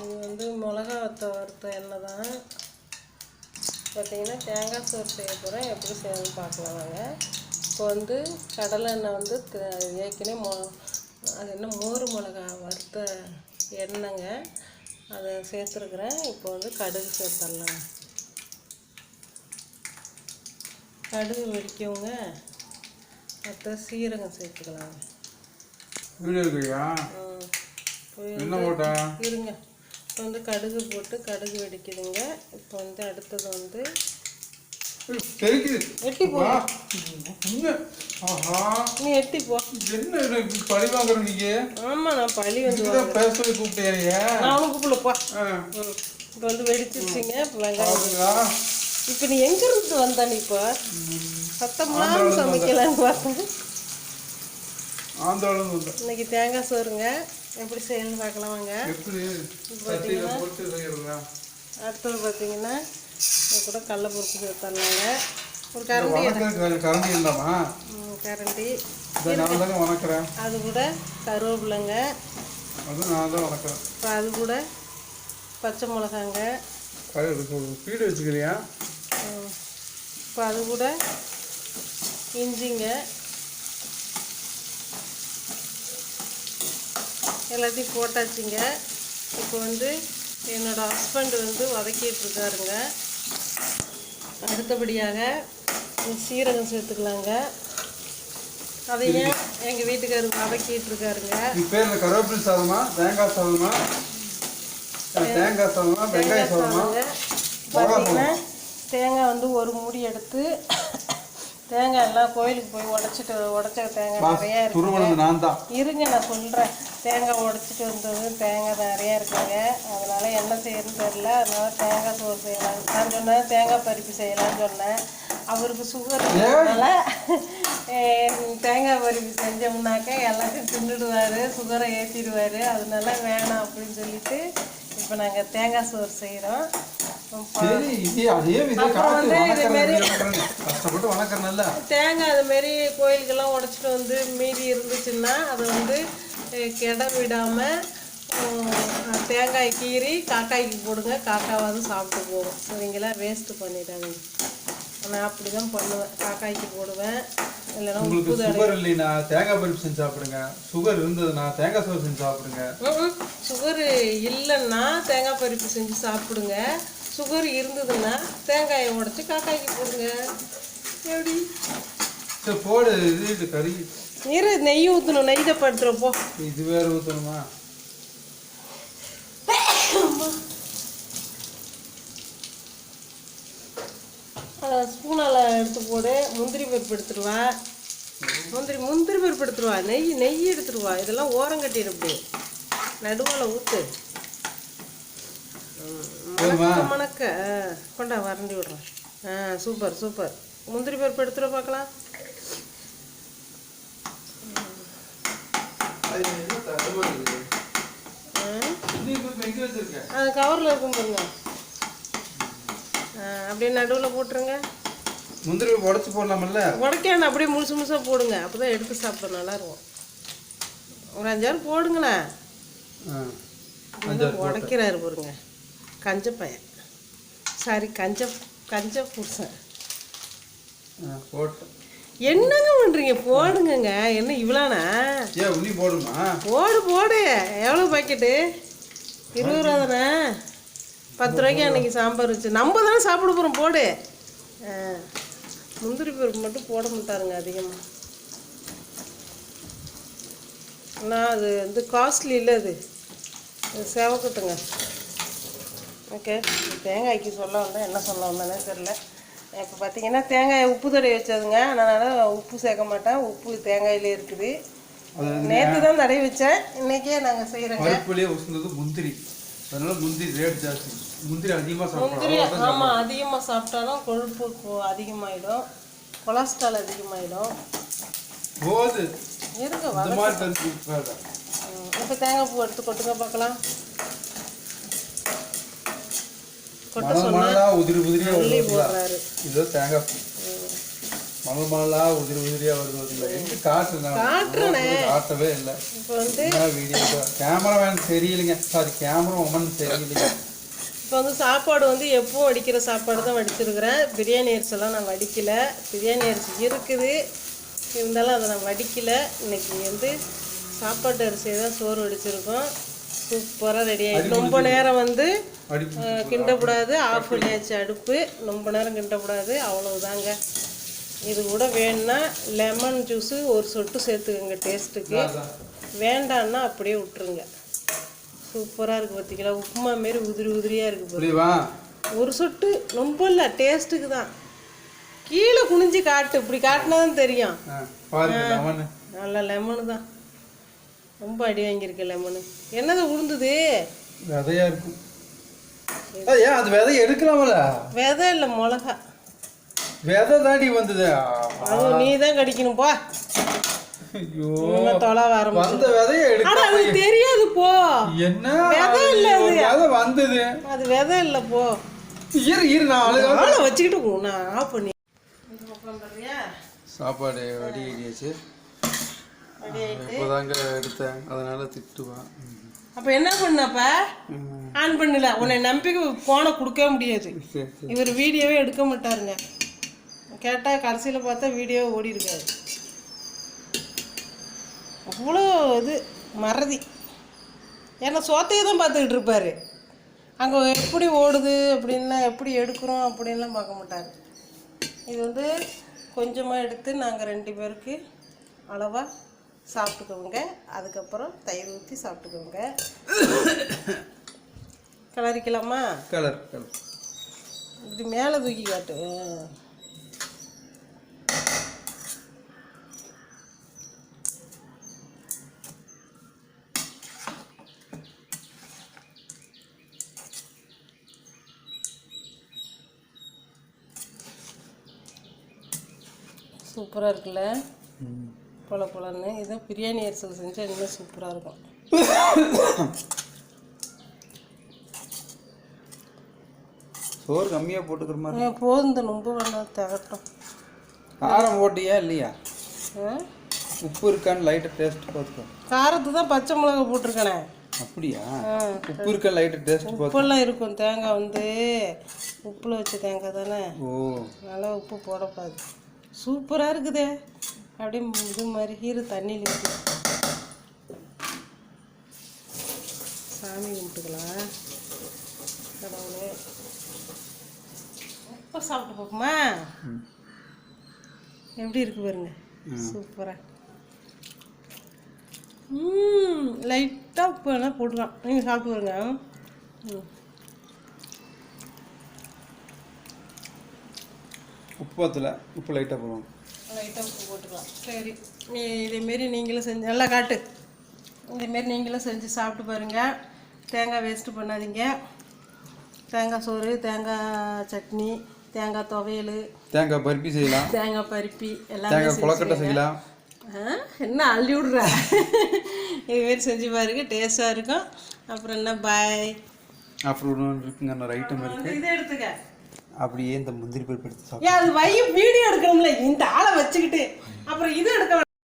இது வந்து மிளகா வத்த வறுத்த எண்ணெய் தான். பார்த்தீங்கன்னா தேங்காய் சோறு செய்ய போகிறேன் எப்படி செய்யணும்னு பார்க்கலாம் வாங்க. இப்போ வந்து கடலை எண்ணெய் வந்து ஏற்கனவே மொ அது என்ன மோர் மிளகா வறுத்த எண்ணெய்ங்க. அதை சேர்த்துருக்குறேன். இப்போ வந்து கடுகு சேர்த்துடலாம். கடுகு வெடிக்கவுங்க அடுத்த சீரகம் சேர்த்துக்கலாம். வீடியோ என்ன போட்ட? இருங்க. இப்போ வந்து கடுகு போட்டு கடுகு வெடிக்குதுங்க. இப்போ வந்து அடுத்தது வந்து எட்டி போ. நீ எட்டி போ. என்ன இது? இப்படி பழி வாங்குற நீங்க ஆமாம் நான் பழி வந்து பேச சொல்லி கூப்பிட்டேன் நான் இப்போ வந்து வெடிச்சிருச்சிங்க. இப்போ வெங்காயம் இப்போ நீ எங்க இருந்து வந்த நீ இப்போ? சத்தமாக சமைக்கலான்னு பார்த்தேன். வந்தேன் இன்னைக்கு தேங்காய் சோறுங்க. எப்படி செய்யணும்னு பார்க்கலாம் வாங்க. செய்யறதா? அடுத்தது பார்த்தீங்கன்னா கூட கடலப்பருப்பு சேர்த்துடலாங்க ஒரு கரண்டி கரண்டி இல்லாமா கரண்டி. வணக்கிறேன். அது கூட கருவேப்பிலைங்க. அதுவும் நான் தான் வணக்கிறேன். இப்போ அது கூட பச்சை மிளகாங்க. வீடு வச்சுக்கிறியா? இப்போ அது கூட இஞ்சிங்க. எல்லாத்தையும் போட்டாச்சுங்க. இப்போ வந்து என்னோட ஹஸ்பண்ட் வந்து வதக்கிட்டு இருக்காருங்க. அடுத்தபடியாக சீரகம் சேர்த்துக்கலாங்க. அதையும் எங்கள் வீட்டுக்காரர் வதக்கிட்டு இருக்காருங்க. பேர் என்ன? கருவேப்பிலை சாதமா? தேங்காய் சாதமா? தேங்காய் சாதமா? வெங்காய சாதமா? தேங்காய் வந்து ஒரு மூடி எடுத்து தேங்காய் எல்லாம் கோயிலுக்கு போய் உடச்சிட்டு உடச்ச தேங்காய் நிறையா இருக்கு. இருங்க நான் சொல்கிறேன் தேங்காய் உடச்சிட்டு வந்தது தேங்காய் நிறையா இருக்குங்க. அதனால என்ன செய்யறதுன்னு தெரியல. அதனால தேங்காய் சோறு செய்யலாம் நான் சொன்னேன். தேங்காய் பருப்பு செய்யலாம்னு சொன்னேன். அவருக்கு சுகர் eh, தேங்காய் பருப்பு செஞ்சோம்னாக்க எல்லாத்தையும் தின்னுடுவார் சுகரை ஏற்றிடுவார் அதனால வேணாம் அப்படின்னு சொல்லிட்டு இப்போ நாங்கள் தேங்காய் சோறு செய்கிறோம் சரி இது அதே காட்டு கஷ்டப்பட்டு வணக்கிறேன்ல தேங்காய் அது மாரி கோயிலுக்கெல்லாம் உடச்சிட்டு வந்து மீதி இருந்துச்சுன்னா அதை வந்து அஹ், கெட விடாமல் தேங்காய் கீறி காக்காய்க்கு போடுங்க. காக்காவாவது சாப்பிட்டு போகும். சரிங்களா? வேஸ்ட்டு பண்ணிடாதீங்க. நான் அப்படி தான் பண்ணுவேன். காக்காய்க்கு போடுவேன். இல்லைன்னா உங்களுக்கு சுகர் இல்லைன்னா தேங்காய் பருப்பு செஞ்சு சாப்பிடுங்க. சுகர் இருந்ததுன்னா தேங்காய் சோறு செஞ்சு சாப்பிடுங்க. சுகர் இல்லைன்னா தேங்காய் பருப்பு செஞ்சு சாப்பிடுங்க. சுகர் இருந்ததுன்னா தேங்காயை உடச்சி காக்காய்க்கு போடுங்க. எப்படி? போடு. இது கறி. இரு நெய் ஊற்றணும் நெய் தான் படுத்துறப்போ இது வேற ஊற்றணுமா ஸ்பூனால் எடுத்து போடு. முந்திரி பருப்பு எடுத்துருவா முந்திரி முந்திரி பருப்பு எடுத்துருவா நெய் நெய் எடுத்துருவா இதெல்லாம் ஓரம் கட்டிடு இப்படி நடுவில் ஊற்று மணக்க கொண்டா வறண்டி விடுறேன் ஆ சூப்பர் சூப்பர். முந்திரி பருப்பு எடுத்துட பார்க்கலாம். அது கவரில் இருக்கும் பாருங்க. அப்படியே நடுவில் போட்டுருங்க. முந்திரி உடச்சு போடலாமல்ல? உடைக்கான அப்படியே முழுசு முழுசாக போடுங்க. அப்போ தான் எடுத்து சாப்பிட நல்லா இருக்கும் ஒரு அஞ்சாறு போடுங்களே ஆ. இன்னும் உடைக்கிறாரு பாருங்க. கஞ்ச பையன் சாரி கஞ்ச கஞ்ச புருஷன். என்னங்க பண்ணுறீங்க போடுங்கங்க. என்ன இவ்வளோண்ணா போடுமா? போடு போடு. எவ்வளோ பாக்கெட்டு இருபது ரூபா தானே பத்து ரூபாய்க்கு அன்னைக்கு சாம்பார் வச்சு. நம்ம தானே சாப்பிட போகிறோம் போடு. முந்திரி பருப்பு மட்டும் போட மாட்டாருங்க அதிகமாக நான் அது வந்து காஸ்ட்லி இல்லை அது. சேவக்கட்டுங்க. ஓகே தேங்காய்க்கு சொல்ல வந்தேன். என்ன சொல்ல வந்தேனே தெரில இப்போ பார்த்தீங்கன்னா தேங்காயை உப்பு தடவி வச்சதுங்க. அதனால் உப்பு சேர்க்க மாட்டேன். உப்பு தேங்காயிலே இருக்குது. நேற்று தான் தடவி வச்சேன். இன்னைக்கே நாங்கள் செய்கிறோங்க பருப்புலயே உசுந்தது முந்திரி. அதனால முந்திரி ரேட் ஜாஸ்தி. முந்திரி அதிகமா முந்திரி சாப்பிடலாம் ஆமாம் அதிகமாக சாப்பிட்டாலும் கொழுப்பு அதிகமாயிடும். கொலஸ்ட்ரால் அதிகமாயிடும். போது வேண்டாம். இப்போ தேங்காய் பூ எடுத்து கொட்டுங்க பார்க்கலாம். கொட்ட சொன்னா உதிரி உதிரியா. போடுறாரு. இது தேங்காய் மணலா உதிரி உதிரியா வருது எங்க காட்டுறேன். காட்டவே இல்லை. இப்போ வந்து வீடியோ? கேமராமேன் சரியில்லைங்க சாரி கேமரா உமன் இப்போ வந்து சாப்பாடு வந்து எப்பவும் வடிக்கிற சாப்பாடு தான் வடிச்சிருக்கிறேன். பிரியாணி அரிசி எல்லாம் நான் வடிக்கல. பிரியாணி அரிசி இருக்குது. இருந்தாலும் அதை நான் வடிக்கல. இன்னைக்கு வந்து சாப்பாட்டு அரிசியை தான் சோறு வடிச்சிருக்கோம். சூப்பராக ரெடி ஆகிடுச்சு ரொம்ப நேரம் வந்து கிண்டக்கூடாது. ஆஃப் பண்ணியாச்சு அடுப்பு. ரொம்ப நேரம் கிண்டக்கூடாது. அவ்வளவுதாங்க. இது கூட வேணும்னா லெமன் ஜூஸு ஒரு சொட்டு சேர்த்துக்கோங்க டேஸ்ட்டுக்கு வேண்டான்னா அப்படியே விட்டுருங்க. சூப்பராக இருக்குது பார்த்தீங்களா உப்புமா மாரி உதிரி உதிரியாக இருக்குது ஒரு சொட்டு ரொம்ப இல்லை டேஸ்ட்டுக்கு தான். கீழே குனிஞ்சு காட்டு. இப்படி காட்டினா தான் தெரியும். நல்ல லெமனு தான். ரொம்ப அடி வாங்கியிருக்கு லெமனு என்னது உளுந்துது? இருக்கும். ஏன் அது விதை எடுக்கலாமல? விதை இல்லை மிளகா. விதை தாண்டி வந்தது? அது நீ தான் கடிக்கணும் போ. ஐயோ தொலை வர வந்த விதைய எடுக்க அது தெரியாது போ. என்ன? அது ஒரு விதை வந்தது. அது விதை இல்லை போ. இரு இரு நான் அழுக ஆளை வச்சுக்கிட்டு நான் ஆஃப் பண்ணி இந்த பக்கம் பாரியா சாப்பாடு வடி ஆயிட்டு இப்போதாங்க எடுத்தேன். அதனால திட்டுவான் அப்ப என்ன பண்ணப்ப? ஆன் பண்ணல. உன்னை நம்பிக்கை போனை கொடுக்கவே முடியாது. இவர் வீடியோவே எடுக்க மாட்டாருங்க. கேட்டா கடைசியில பார்த்தா வீடியோ ஓடி இருக்காது. அவ்வளோ இது மறதி. ஏன்னா சோத்தையே தான் பார்த்துக்கிட்டு இருப்பாரு. அங்கே எப்படி ஓடுது அப்படின்லாம் எப்படி எடுக்கிறோம் அப்படின்லாம் பார்க்க மாட்டார். இது வந்து கொஞ்சமாக எடுத்து நாங்கள் ரெண்டு பேருக்கு அளவாக சாப்பிட்டுக்கோங்க அதுக்கப்புறம் தயிர் ஊற்றி சாப்பிட்டுக்கோங்க கிளறிக்கலாமா கலர் கலர். இப்படி மேலே தூக்கி காட்டு. சூப்பராக இருக்குல்ல? பொல பொலன்னு இதை பிரியாணி அரிசியில் செஞ்சால் இன்னும் சூப்பராக இருக்கும். சோறு கம்மியாக போட்டுக்கிற மாதிரி. போதும் நொம்பு வேணாம் தகட்டும். காரம் போட்டியா இல்லையா? உப்பு இருக்கான்னு லைட்டாக டேஸ்ட் பார்த்துக்கோ. காரத்து தான் பச்சை மிளகா போட்டிருக்கேனே. அப்படியா? உப்பு இருக்க லைட்டாக டேஸ்ட் உப்பெல்லாம் இருக்கும் தேங்காய் வந்து உப்பில் வச்ச தேங்காய் தானே? ஓ. நல்லா உப்பு போடக்கூடாது சூப்பராக இருக்குதே. அப்படியே இது மாதிரி ஹீரு தண்ணியில் இருக்கு சாமி கும்பிட்டுக்கலாம். கடவுளே. உப்பை சாப்பிட்டு போக்குமா. எப்படி இருக்கு பாருங்க. சூப்பராக ம் லைட்டாக உப்பு வேணால் போட்டுக்கலாம். நீங்கள் சாப்பிட்டு பாருங்க. உப்பு பத்தல. உப்பு லைட்டாக போடுவோம் லைட்டாக உப்பு போட்டுக்கலாம். சரி. நீ இதேமாரி நீங்களும் செஞ்சு நல்லா காட்டு. இதேமாரி நீங்களும் செஞ்சு சாப்பிட்டு பாருங்கள் தேங்காய் வேஸ்ட்டு பண்ணாதீங்க. தேங்காய் சோறு தேங்காய் சட்னி தேங்காய் துவையல் தேங்காய் பருப்பி செய்யலாம். தேங்காய் பருப்பி எல்லாமே தேங்காய் கொலக்கட்டை செய்யலாம். ஆ, என்ன அள்ளி விடுற? இதுமாரி செஞ்சு பாருங்க டேஸ்ட்டாக இருக்கும். அப்புறம் என்ன பாய் அப்புறம் இன்னொரு ஐட்டம் இருக்குது இதை எடுத்துக்க. அப்படியே இந்த முந்திரி பருப்பு எடுத்து சாப்பிட்டு அது வை வீடியோ எடுக்கணும்ல இந்த ஆளை வச்சுக்கிட்டு. அப்புறம் இது எடுக்க